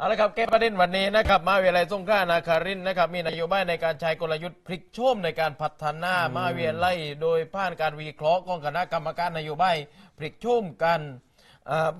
เอาละครับแก้ประเด็นวันนี้นะครับมหาวิทยาลัยสงขลานาคารินทร์นะครับมีนโยบายในการใช้กลยุทธ์พลิกโฉมในการพัฒนามหาวิทยาลัยโดยผ่านการวิเคราะห์ของคณะกรรมการนโยบายพลิกโฉมการ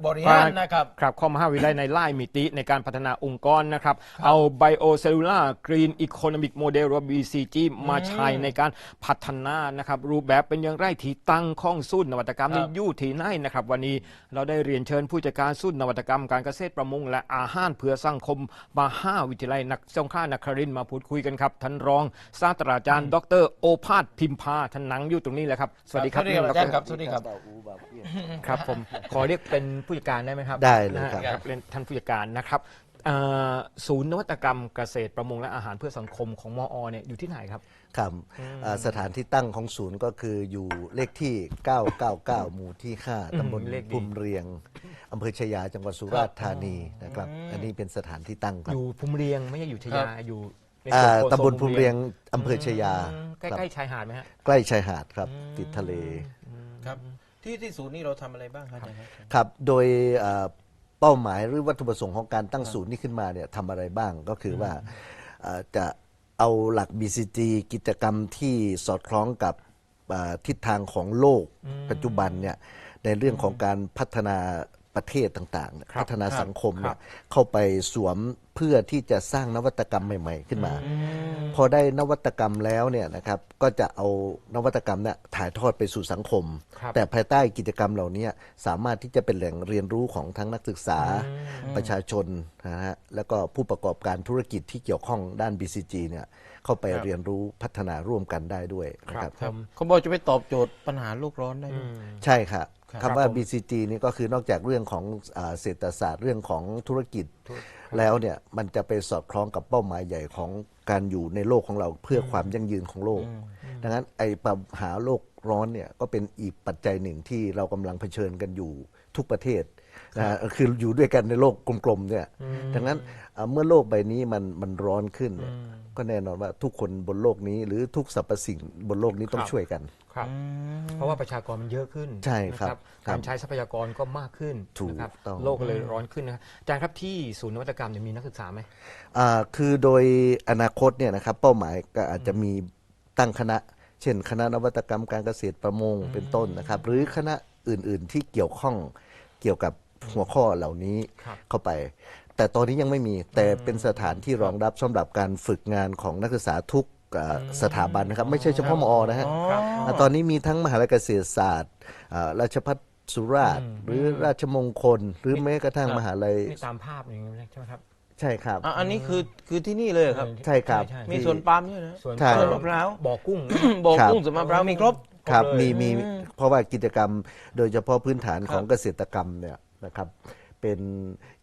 บริหารนะครับครับข้อมหาวิทยาลัยในไล่มิติในการพัฒนาองค์กรนะครับ เอา Biocellular Green Economic Model หรือ BCG มาใช้ในการพัฒนานะครับ รูปแบบเป็นอย่างไรที่ตั้งข้องสุดนวัตกรรมครันี้บอยู่ที่ไหนนะครับ วันนี้เราได้เรียนเชิญผู้จัดการสุดนวัตกรรมการเกษตรประมงและอาหารเพื่อสังคมมหาวิทยาลัยนักสงขลานครินทร์มาพูดคุยกันครับท่านรองศาสตราจารย์ ดร โอภาสพิมพาท่านหนังอยู่ตรงนี้แหละครับสวัสดีครับสวัสดีครับท่นอาจารย์ครับสวัสดีครับครับผมขอเรียกเป็นผู้จัดการได้ไหมครับได้เลยครับนะฮะเรียนท่านผู้จัดการนะครับเอ่อศูนย์นวัตกรรมเกษตรประมงและอาหารเพื่อสังคมของมอเนี่ยอยู่ที่ไหนครับ ครับอ่าสถานที่ตั้งของศูนย์ก็คืออยู่เลขที่ 999 หมู่ที่ 5 ตำบลเลขดี ภูมิเรียง อำเภอชายา จังหวัดสุราษฎร์ธานีนะครับ อันนี้เป็นสถานที่ตั้งครัอบยู่ภูมิเรียงไม่ใช่อยู่ชยาอยู่ในอ่าส่วนโคโซตำบลภูมิเรียง อำเภอชายาอืมใกครับล้ๆชายหาดไหมฮะ ใกล้ชายหาดครับ ติดทะเล ครับ ที่ที่ศูนย์นี้เราทำอะไรบ้างครับอาจารย์ครับ ครับ โดยเอ่อเป้าหมายหรือวัตถุประสงค์ของการตั้งศูนย์นี้ขึ้นมาเนี่ยทำอะไรบ้างก็คือว่าเอ่อจะเอาหลัก BCG กิจกรรมที่สอดคล้องกับเอ่อทิศทางของโลกปัจจุบันเนี่ยในเรื่องของการพัฒนาประเทศต่างๆเนี่ยครับพัฒนาครับสังคมเนี่ครัยบเข้าไปสวมเพื่อที่จะสร้างนวัตกรรมใหม่ ๆ ขึ้นมา พอได้นวัตกรรมแล้วเนี่ยนะครับก็จะเอานวัตกรรมเนี่ยถ่ายทอดไปสู่สังคม ครับแต่ภายใต้กิจกรรมเหล่านี้สามารถที่จะเป็นแหล่งเรียนรู้ของทั้งนักศึกษาประชาชนนะฮะแล้วก็ผู้ประกอบการธุรกิจที่เกี่ยวข้องด้าน BCG เนี่ยเข้าไปครับ เรียนรู้พัฒนาร่วมกันได้ด้วยนะครับครับเขาบอกจะไปตอบโจทย์ปัญหาโลกร้อนได้ด้วย ใช่ครับครับคำว่า ผม BCG นี่ก็คือนอกจากเรื่องของอ่าเศรษฐศาสตร์เรื่องของธุรกิจ แล้วเนี่ยมันจะไปสอดคล้องกับเป้าหมายใหญ่ของการอยู่ในโลกของเราเพื่อความยั่งยืนของโลก ดังนั้นไอ้ปัญหาโลกร้อนเนี่ยก็เป็นอีกปัจจัยหนึ่งที่เรากำลังเผชิญกันอยู่ทุกประเทศ นะฮะคืออยู่ด้วยกันในโลกกลมๆเนี่ย ดังนั้นอ่าเมื่อโลกใบนี้มันมันร้อนขึ้นเนี่ยก็แน่นอนว่าทุกคนบนโลกนี้ หรือทุกสรรพสิ่งบนโลกนี้ต้องครับช่วยกัน ครับ เพราะว่าประชากรมันเยอะขึ้นใช่ครับนะครับการใช้ทรัพยากรก็มากขึ้นถูกนะครับต้อง โลกก็เลยร้อนขึ้นนะครับอาจารย์ครับที่ศูนย์นวัตกรรมเนี่ยมีนักศึกษาไหม อ่าคือโดยอนาคตเนี่ยนะครับเป้าหมายก็อาจจะมีตั้งคณะ เช่น คณะนวัตกรรมการเกษตรประมงเป็นต้นนะครับ หรือคณะอื่นๆที่เกี่ยวข้อง เกี่ยวกับหัวข้อเหล่านี้ครับเข้าไป แต่ตอนนี้ยังไม่มีแต่เป็นสถานที่รองรับสำหรับการฝึกงานของนักศึกษาทุกอ่าสถาบันนะครับ ไม่ใช่เฉพาะมอนะฮะครับอ่าตอนนี้มีทั้งมหาวิทยาลัยเกษตรศาสตร์อ่าราชภัฏสุราษฎร์หรือราชมงคล หรือแม้กระทั่งมหาลัยนี่ตามภาพอย่างนี้ใช่ไหมครับใช่ครับอะอันนี้คือคือที่นี่เลยเหรอครับ ใช่ครับใช่มีสวนปาล์มด้วยนะส่วนใช่สวนมะพร้าวบ่อกุ้งบ่อครับกุ้งสวนมะพร้าวมีครบ ครับครบเลย มีมีเพราะว่ากิจกรรมโดยเฉพาะพื้นฐานของเกษตรกรรมเนี่ยนะครับ เป็น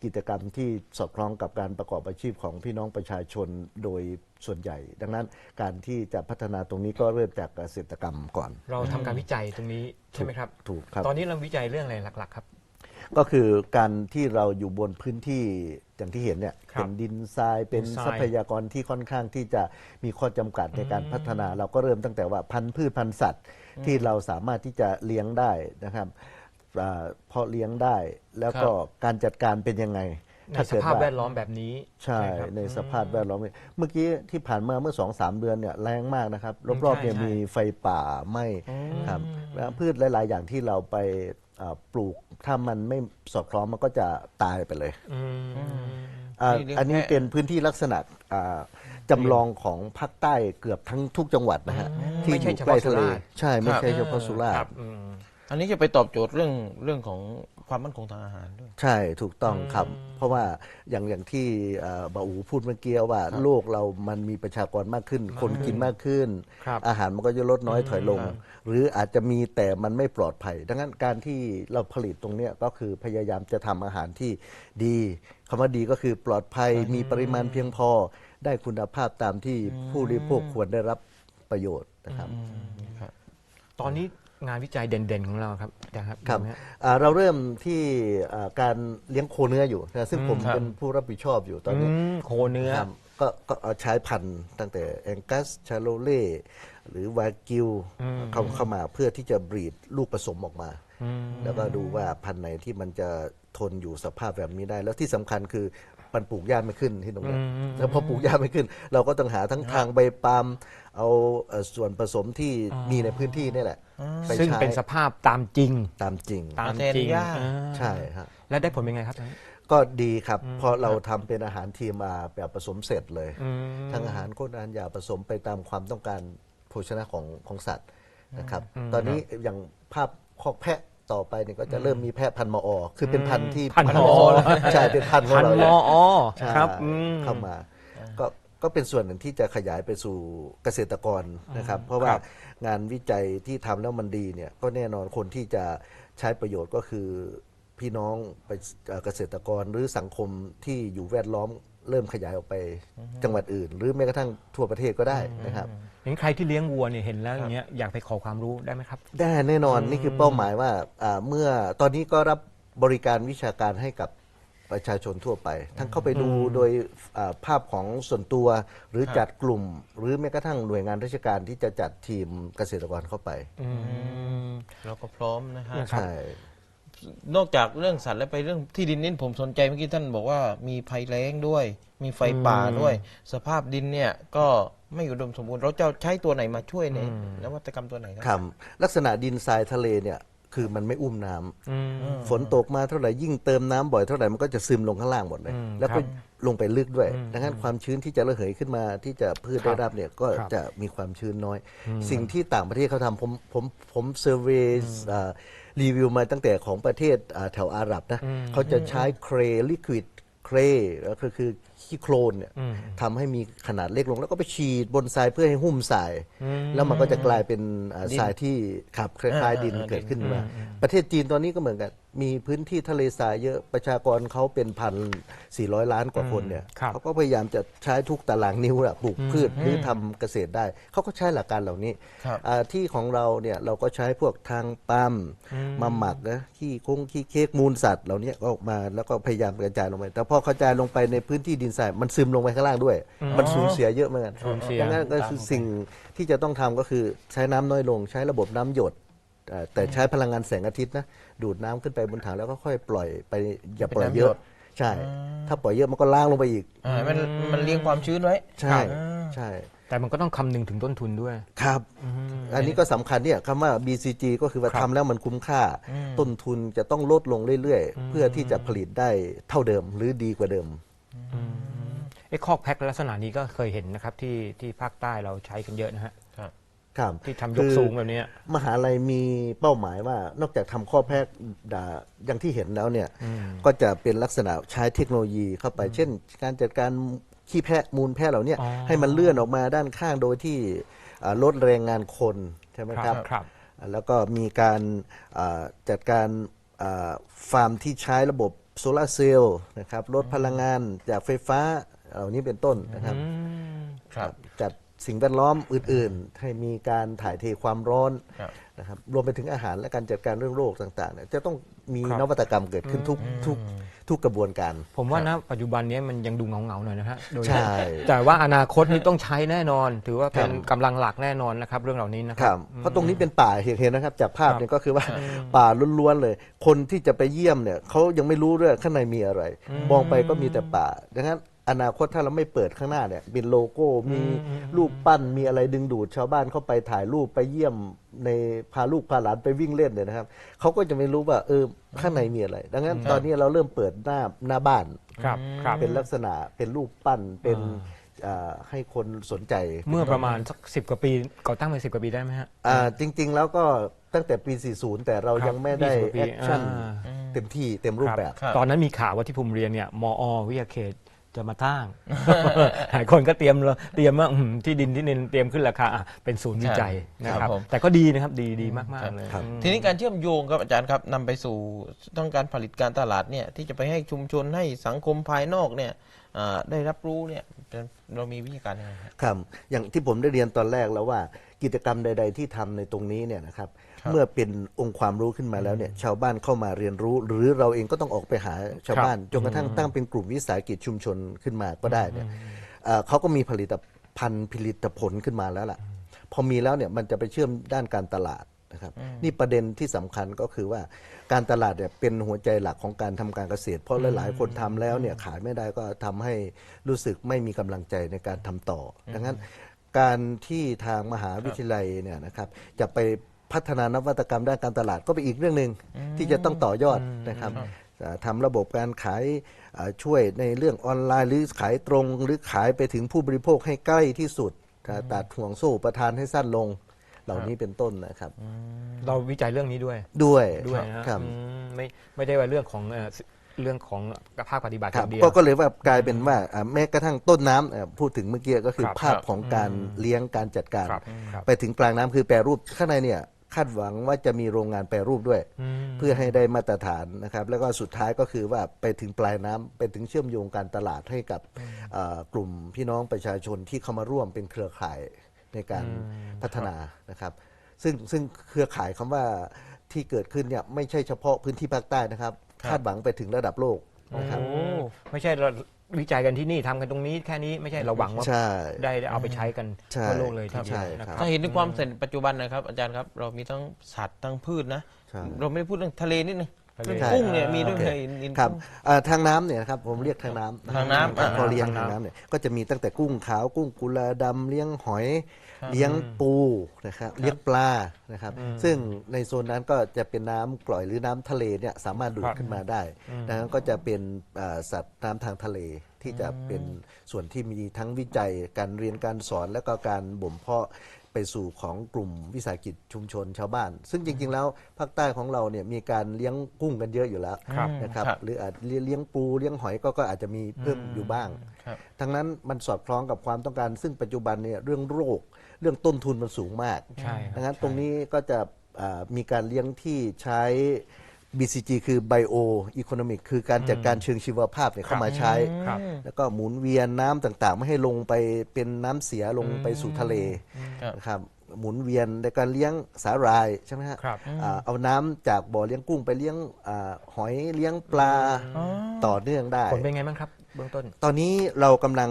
กิจกรรมที่สอดคล้องกับการประกอบอาชีพของพี่น้องประชาชนโดยส่วนใหญ่ ดังนั้นการที่จะพัฒนาตรงนี้ก็เริ่มจากเกษตรกรรมก่อน เราทำการวิจัยตรงนี้ใช่ไหมครับ ถูกครับ ตอนนี้เราวิจัยเรื่องอะไรหลัก ๆ ครับ ก็คือการที่เราอยู่บนพื้นที่ อย่างที่เห็นเนี่ยครับเป็นดินทรายเป็นดินทราย ทรัพยากรที่ค่อนข้างที่จะมีข้อจำกัดในการพัฒนา เราก็เริ่มตั้งแต่ว่าพันธุ์พืชพันธุ์สัตว์ที่เราสามารถที่จะเลี้ยงได้นะครับอ่าเพาะเลี้ยงได้แล้วก็การจัดการเป็นยังไง ในสภาพแวดล้อมแบบนี้ใช่ครับ ในสภาพแวดล้อมเมื่อกี้ที่ผ่านมาเมื่อสองสามเดือนเนี่ยแรงมากนะครับ รอบๆเนี่ยใช่มีไฟป่าไหม้ครับแล้วพืชหลาย ๆ อย่างที่เราไปอ่า ปลูกถ้ามันไม่สอดคล้องมันก็จะตายไปเลยอืมอ่านี่เรียกอันนี้แค่เป็นพื้นที่ลักษณะอ่าจำลองของภาคใต้เกือบทั้งทุกจังหวัดนะฮะที่ไม่อใช่ยู่ใกล้ทะเลเฉพาะสุราษฎร์ใช่ไม่ใช่ครับเฉพาะสุราษครัฎบร์อืมอันนี้จะไปตอบโจทย์เรื่องเรื่องของ ความมั่นคงทางอาหารด้วย ใช่ถูกต้องครับ เพราะว่าอย่างอย่างที่เอ่อบาอูพูดเมื่อกี้ว่าโลกเรามันมีประชากรมากขึ้น คนกินมากขึ้น ครับอาหารมันก็จะลดน้อยถอยลง ครับ หรืออาจจะมีแต่มันไม่ปลอดภัย ดังนั้นการที่เราผลิตตรงเนี้ยก็คือพยายามจะทำอาหารที่ดีคำว่าดีก็คือปลอดภัยมีปริมาณเพียงพอ ได้คุณภาพตามที่ผู้บริโภคควรได้รับประโยชน์นะครับตอนนี้ งานวิจัยเด่นๆของเราครับอาจารย์ครับครับมีไหมฮะ อ่าเราเริ่มที่อ่าการเลี้ยงโคเนื้ออยู่นะซึ่งผมครับ เป็นผู้รับผิดชอบอยู่ตอนนี้อืมโคเนื้อ ครับก็ก็เอาใช้พันธุ์ตั้งแต่แองกัสชาโลเล่หรือวากิวเข้าเข้ามาเพื่อที่จะบรีดลูกผสมออกมา แล้วก็ดูว่าพันธุ์ไหนที่มันจะทนอยู่สภาพแบบนี้ได้ แล้วที่สำคัญคือป มันปลูกหญ้าไม่ขึ้นที่ตรงเนี้ยอืมแล้วพอปลูกหญ้าไม่ขึ้น เราก็ต้องหาทั้งทางใบปาล์มเอาเอ่อส่วนผสมที่มีในพื้นที่นี่แหละไปซึ่งใช้เป็นสภาพตามจริงตามจริง ตามแทนจริงหญ้าอ่าใช่ฮะแล้วได้ผลเป็นไงครับ ก็ดีครับเพราะเราทำเป็นอาหารทีมมาแบบผสมเสร็จเลยอืมทั้งอาหารโคตรอาหารยาผสมไปตามความต้องการโภชนะของของสัตว์นะครับ ตอนนี้อย่างภาพคอกแพะ ต่อไปเนี่ยก็จะเริ่มมีแพะพันธุ์มอ คือเป็นพันธุ์ที่พันธุ์มอใช่เป็นพันธุ์ของพันเรามเนี่ยอใช่ครับอืม เข้ามา ก็ก็เป็นส่วนหนึ่งที่จะขยายไปสู่เกษตรกรนะครับ เพราะว่าครับ งานวิจัยที่ทำแล้วมันดีเนี่ยก็แน่นอนคนที่จะใช้ประโยชน์ก็คือพี่น้องไปเอ่อเกษตรกรหรือสังคมที่อยู่แวดล้อม เริ่มขยายออกไปจังหวัดอื่น หรือแม้กระทั่งทั่วประเทศก็ได้นะครับอย่างนี้ใครที่เลี้ยงวัวเนี่ยเห็นแล้วอย่างเงี้ยอยากไปขอความรู้ได้ไหมครับ ได้แน่นอนนี่คือเป้าหมายว่าอ่าเมื่อตอนนี้ก็รับบริการวิชาการให้กับประชาชนทั่วไป ทั้งเข้าไปดูโดยอ่าภาพของส่วนตัวหรือจัดกลุ่ม หรือแม้กระทั่งหน่วยงานราชการที่จะจัดทีมเกษตรกรเข้าไปอืมเราก็พร้อมนะฮะครับใช่ นอกจากเรื่องสัตว์แล้วไปเรื่องที่ดินนี่ผมสนใจเมื่อกี้ท่านบอกว่ามีภัยแล้งด้วย มีไฟป่าด้วย สภาพดินเนี่ยก็ไม่อุดมสมบูรณ์เราจะใช้ตัวไหนมาช่วยในนวัตกรรมตัวไหนคครัรับลักษณะดินทรายทะเลเนี่ยคือมันไม่อุ้มน้ำอืม ฝนตกมาเท่าไหร่ยิ่งเติมน้ำบ่อยเท่าไหร่มันก็จะซึมลงข้างล่างหมดเลย อืมแล้วก็ครับลงไปลึกด้วย ดังนั้นความชื้นที่จะระเหยขึ้นมาที่จะพืชครับได้รับเนี่ยก็ครับ จะมีความชื้นน้อย สิ่งที่ต่างประเทศเขาทำผมผมผมเซอร์เวย์ รีวิวมาตั้งแต่ของประเทศอ่าแถวอาหรับนะเขาจะใช้เครลิควิดเครแล้วก็คือขี้โคลนเนี่ยทำให้มีขนาดเล็กลง แล้วก็ไปฉีดบนทรายเพื่อให้หุ้มทราย แล้วมันก็จะกลายเป็นอ่าทรายที่ขับคล้ายๆดินเกิดขึ้นมา ประเทศจีนตอนนี้ก็เหมือนกัน มีพื้นที่ทะเลทรายเยอะประชากรเขาเป็นพันสี่ร้อยล้านกว่าคนเนี่ยครับเขาก็พยายามจะใช้ทุกตารางนิ้วอะปลูกพืชหรือทำเกษตรได้ เขาก็ใช้หลักการเหล่านี้ครับอ่าที่ของเราเนี่ยเราก็ใช้พวกทางปั๊มมาหมักนะขี้คงขี้เค้กมูลสัตว์เหล่านี้ก็ออกมาแล้วก็พยายามกระจายลงไป แต่พอกระจายลงไปในพื้นที่ดินทรายมันซึมลงไปข้างล่างด้วย มันสูญเสียเยอะเหมือนกันสูญเสีย ดังนั้นก็คือสิ่งที่จะต้องทำก็คือใช้น้ำน้อยลง ใช้ระบบน้ำหยดเอ่อ แต่ใช้พลังงานแสงอาทิตย์นะดูดน้ำขึ้นไปบนถังแล้วก็ค่อยปล่อยไปอย่าปล่อยเยอะ ใช่ ถ้าปล่อยเยอะมันก็ล้างลงไปอีกอ่ามันมันเลี้ยงความชื้นไว้ ใช่ใช่ แต่มันก็ต้องคำนึงถึงต้นทุนด้วย ครับ อันนี้ก็สำคัญเนี่ยคำว่า BCG ก็คือว่าครับทำแล้วมันคุ้มค่า ต้นทุนจะต้องลดลงเรื่อยๆ เพื่อที่จะผลิตได้เท่าเดิมหรือดีกว่าเดิมไอ้คอกแพ็คลักษณะนี้ก็เคยเห็นนะครับที่ที่ภาคใต้เราใช้กันเยอะนะฮะ ครับครับที่ทำยกสูงแบบเนี้ยมหาลัยมีเป้าหมายว่านอกจากทำข้อแพทย์ด่าอย่างที่เห็นแล้วเนี่ยก็จะเป็นลักษณะใช้เทคโนโลยีเข้าไป เช่น การจัดการขี้แพะมูลแพะเหล่าเนี้ยอ๋อ ให้มันเลื่อนออกมาด้านข้างโดยที่อ่าลดแรงงานคนใช่ไหมครับ ครับ แล้วก็มีการอ่าจัดการอ่าฟาร์มที่ใช้ระบบโซลาร์เซลล์นะครับลดพลังงานจากไฟฟ้าเหล่านี้เป็นต้นนะครับ ครับ จัด สิ่งแวดล้อมอื่น ๆ ให้มีการถ่ายเทความร้อนครับนะครับรวมไปถึงอาหารและการจัดการเรื่องโรคต่างๆเนี่ยจะต้องมีครับ นวัตกรรมเกิดขึ้นทุกทุกทุกกระบวนการ ผมว่านะปัจจุบันนี้มันยังดูเงาๆหน่อยนะฮะโดยใช่แต่ว่าอนาคตนี่ต้องใช้แน่นอน ถือว่าเป็นครับกำลังหลักแน่นอนนะครับ เรื่องเหล่านี้นะคครัรับ บ เพราะตรงนี้เป็นป่าเห็นนะครับ จากภาพครับเนี่ยก็คือว่าป่าล้วนๆเลย คนที่จะไปเยี่ยมเนี่ยเขายังไม่รู้ด้วยข้างในมีอะไร มองไปก็มีแต่ป่าดังนั้น อนาคตถ้าเราไม่เปิดข้างหน้าเนี่ยเป็นโลโก้มีรูปปั้นมีอะไรดึงดูดชาวบ้านเข้าไปถ่ายรูปไปเยี่ยมในพาลูกพาหลานไปวิ่งเล่นเนี่ยนะครับเขาก็จะไม่รู้ว่าเออข้างในมีอะไร ดังนั้นตอนนี้เราเริ่มเปิดหน้าหน้าบ้านครับครับเป็นลักษณะเป็นรูปปั้นเป็นอ่าให้คนสนใจเมื่อประมาณสักสิบกว่าปีก่อตั้งมาสิบกว่าปีได้ไหมฮะอ่าจริงๆแล้วก็ตั้งแต่ปี 40 แต่เราครับยังไม่ได้20กว่าปีแอคชั่นอ่าเต็มที่เต็มรูปแบบครับตอนนั้นมีข่าวว่าที่ผมเรียนเนี่ยมอวิทยาเขต จะมาตั้งหลายคนก็เตรียมเลยเตรียมว่าอืมที่ดินที่นินเตรียมขึ้นราคาอะเป็นศูนย์วิจัยนะคครัรับบผม แต่ก็ดีนะครับดีดีมากๆเลยครับ อืม ทีนี้การเชื่อมโยงครับอาจารย์ครับนำไปสู่ต้องการผลิตการตลาดเนี่ยที่จะไปให้ชุมชนให้สังคมภายนอกเนี่ยอ่าได้รับรู้เนี่ยเป็นเรามีวิธีการยังไงครับ ครับอย่างที่ผมได้เรียนตอนแรกแล้วว่ากิจกรรมใด ๆ ที่ทำในตรงนี้เนี่ยนะครับครับ เมื่อเป็นองค์ความรู้ขึ้นมาแล้วเนี่ยชาวบ้านเข้ามาเรียนรู้ หรือเราเองก็ต้องออกไปหาชาวบ้านจนกระทั่งตั้งเป็นกลุ่มวิสาหกิจชุมชนขึ้นมาก็ได้เนี่ยเอ่อเขาก็มีผลิตภัณฑ์ผลิตผลขึ้นมาแล้วล่ะ พอมีแล้วเนี่ยมันจะไปเชื่อมด้านการตลาดนะครับ นี่ประเด็นที่สำคัญก็คือว่าการตลาดเนี่ยเป็นหัวใจหลักของการทำการเกษตร เพราะหลายๆ คนทำแล้วเนี่ยขายไม่ได้ก็ทำให้รู้สึกไม่มีกำลังใจในการทำต่อ ดังนั้นการที่ทางมหาวิทยาลัยเนี่ยนะครับจะไป พัฒนานวัตกรรมด้านการตลาดก็เป็นอีกเรื่องหนึ่งที่จะต้องต่อยอดนะครับอ่าทำระบบการขายอ่าช่วยในเรื่องออนไลน์หรือขายตรง หรือขายไปถึงผู้บริโภคให้ใกล้ที่สุดนะตัดห่วงโซ่ประทานให้สั้นลง เหล่านี้เป็นต้นนะครับ เราวิจัยเรื่องนี้ด้วยด้วยด้วยนะครับอืมไม่ไม่ได้ว่าเรื่องของเอ่อเรื่องของภาคปฏิบัติคอรับย่างเดียวก็ก็เลยว่ากลายเป็นว่าอ่าแม้กระทั่งต้นน้ำเอ่อพูดถึงเมื่อกี้ก็คือครับภาพของการเลี้ยงการจัดการครับครับไปถึงกลางน้ำคือแปรรูปข้างในเนี่ย คาดหวังว่าจะมีโรงงานแปรรูปด้วยอืมเพื่อให้ได้มาตรฐานนะครับ แล้วก็สุดท้ายก็คือว่าไปถึงปลายน้ำไปถึงเชื่อมโยงการตลาดให้กับเอ่อกลุ่มพี่น้องประชาชนที่เข้ามาร่วมเป็นเครือข่ายในการพัฒนานะครับ ซึ่งซึ่งเครือข่ายคำว่าที่เกิดขึ้นเนี่ยไม่ใช่เฉพาะพื้นที่ภาคใต้นะครับ คาดหวังไปถึงระดับโลก นะครับ โอ้ไม่ใช่เราวิจัยกันที่นี่ทำกันตรงนี้แค่นี้ไม่ใช่เราหวังว่าใช่ ได้ได้เอาไปใช้กันใช่ทั่วโลกเลยทีเดีใช่ยวนะคครัรับ บ ถ้าเห็นถึงความเสร็จปัจจุบันนะครับอาจารย์ครับ เรามีทั้งสัตว์ทั้งพืชนะ ใช่ เราไม่ได้พูดเรื่องทะเลนิดนึงทะเลเรื่อง กุ้งเนี่ยมีด้วยโอเคเลยอินครับกุ้งอ่าทางน้ำเนี่ยนะครับผมเรียกทางน้ำทางน้ำครับอ่าพอเลี้ยงทาทางงน้ำ น้ำเนี่ยก็จะมีตั้งแต่กุ้งขาวกุ้งกุลาดำเลี้ยงหอย เลี้ยงปูนะครับเลี้ยงปลานะครับ ซึ่งในโซนนั้นก็จะเป็นน้ำกร่อยหรือน้ำทะเลเนี่ยสามารถดูดขึ้นมาได้ดังนั้นก็จะเป็นอ่าสัตว์น้ำทางทะเลที่จะเป็นส่วนที่มีทั้งวิจัยการเรียนการสอนและก็การบ่มเพาะ ไปสู่ของกลุ่มวิสาหกิจชุมชนชาวบ้าน ซึ่งจริง ๆ แล้วภาคใต้ของเราเนี่ยมีการเลี้ยงกุ้งกันเยอะอยู่แล้วครับนะครับครับ หรืออาจเลี้ยงปูเลี้ยงหอยก็ก็อาจจะมีเพิ่มอยู่บ้าง ครับ ทั้งนั้นมันสอดคล้องกับความต้องการซึ่งปัจจุบันเนี่ยเรื่องโรค เรื่องต้นทุนมันสูงมากใช่ครับดังนั้นใช่ตรงนี้ก็จะอ่ามีการเลี้ยงที่ใช้ BCG คือ Bio Economic คือการจัดการเชิงชีวภาพเนี่ยเข้ามาใช้ ครับ แล้วก็หมุนเวียนน้ำต่างๆ ไม่ให้ลงไปเป็นน้ำเสียลงไปสู่ทะเลครับนะครับหมุนเวียนในการเลี้ยงสาหร่ายใช่ไหมฮะครับอ่าเอาน้ำจากบ่อเลี้ยงกุ้งไปเลี้ยงอาหอยเลี้ยงปลาต่อเนื่องได้ ผลเป็นไงบ้างครับ เบื้องต้น ตอนนี้เรากำลัง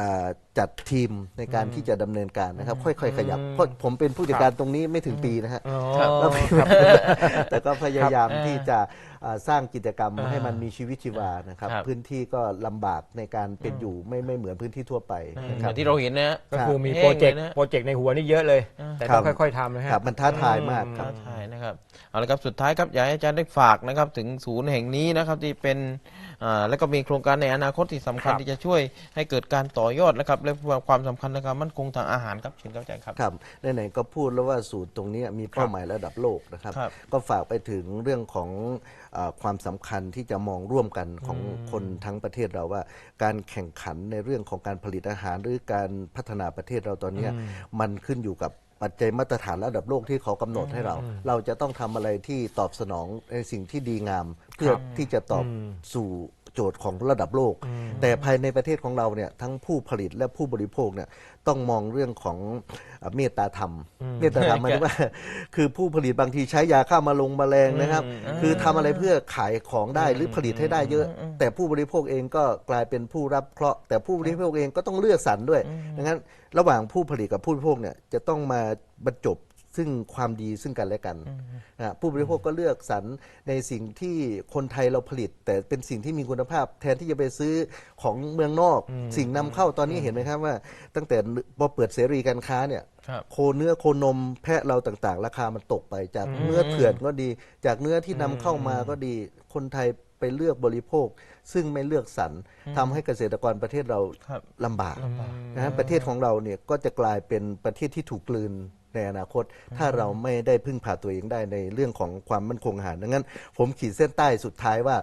อ่าจัดทีมในการที่จะดำเนินการนะครับ ค่อย ๆ ขยับเพราะผมเป็นผู้จัดการตรงนี้ไม่ถึงปีนะฮะครับแล้วแต่ก็พยายามที่จะอ่า สร้างกิจกรรมให้มันมีชีวิตชีวานะครับ ครับ พื้นที่ก็ลำบากในการเป็นอยู่ไม่ไม่เหมือนพื้นที่ทั่วไปนะเหคมืรัอบ นที่เราเห็นนะฮะก็คือมีแห้งโปรเจกต์เลยนะโปรเจกต์ในหัวนี่เยอะเลยแต่ต้องครับ ค่อยๆทำนะฮะ ครับมันท้าทายมากครับ ท้าทายนะครับเอาละครับสุดท้ายครับอยากให้อาจารย์ได้ฝากนะครับถึงศูนย์แห่งนี้นะครับที่เป็นอ่าแล้วก็มีโครงการในอนาคตที่สำคัญครับ ที่จะช่วยให้เกิดการต่อยอดนะครับและความสำคัญในการมั่นคงทางอาหารครับเชิญครับอาจารย์ครับ ครับไหนๆก็พูดแล้วว่าสูตรตรงนี้มีเป้าหมายระดับโลกนะครับ ครับก็ฝากไปถึงเรื่องของเออความสำคัญที่จะมองร่วมกันของคนทั้งประเทศเราว่า การแข่งขันในเรื่องของการผลิตอาหาร หรือการพัฒนาประเทศเราตอนเนี้ยมันขึ้นอยู่กับปัจจัยมาตรฐานระดับโลกที่เขากำหนดให้เรา เราจะต้องทำอะไรที่ตอบสนองในสิ่งที่ดีงาม เพื่อที่จะตอบสู่ โจทย์ของระดับโลก แต่ภายในประเทศของเราเนี่ยทั้งผู้ผลิตและผู้บริโภคเนี่ยต้องมองเรื่องของเอ่อเมตตาธรรม เมตตาธรรมหมายถึงว่า คือผู้ผลิตบางทีใช้ยาฆ่ามาลงแมลงนะครับ คือทำอะไรเพื่อขายของได้หรือผลิตให้ได้เยอะ แต่ผู้บริโภคเองก็กลายเป็นผู้รับเคราะห์แต่ผู้บริโภคเองก็ต้องเลือกสรรด้วยดังนั้นระหว่างผู้ผลิตกับผู้บริโภคเนี่ยจะต้องมาบรรจบ ซึ่งความดีซึ่งกันและกันนะผู้บริโภคก็เลือกสรรในสิ่งที่คนไทยเราผลิต แต่เป็นสิ่งที่มีคุณภาพ แทนที่จะไปซื้อของเมืองนอก สิ่งนำเข้าตอนนี้เห็นไหมครับว่า ตั้งแต่พอเปิดเสรีการค้าเนี่ยครับโคเนื้อโคนมแพะเราต่างๆ ราคามันตกไปจากเนื้อเถื่อนก็ดี จากเนื้อที่นำเข้ามาก็ดีคนไทยไปเลือกบริโภค ซึ่งไม่เลือกสรรทำให้เกษตรกรประเทศเราครับลำบากนะฮะประเทศของเราเนี่ยก็จะกลายเป็นประเทศที่ถูกกลืน ในอนาคต ถ้าเราไม่ได้พึ่งพาตัวเองได้ในเรื่องของความมั่นคงอาหารดังนั้น ผมขีดเส้นใต้สุดท้ายว่า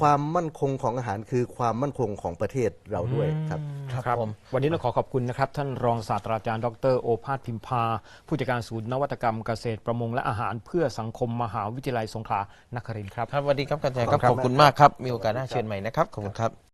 ความมั่นคงของอาหารคือความมั่นคงของประเทศเราด้วยครับ ครับผมวันนี้ต้องขอขอบคุณนะครับ ท่านรองศาสตราจารย์ ดรโอภาสพิมพา ผู้จัดการศูนย์นวัตกรรมเกษตรประมงและอาหารเพื่อสังคมมหาวิทยาลัยสงขลานครินทร์ครับ ครับสวัสดีครับอาจารย์ครับขขออบบคุคุณณมากมากครับ มีโอกาสหน้าเชิญใหม่นะครับ ขอบคุณครับ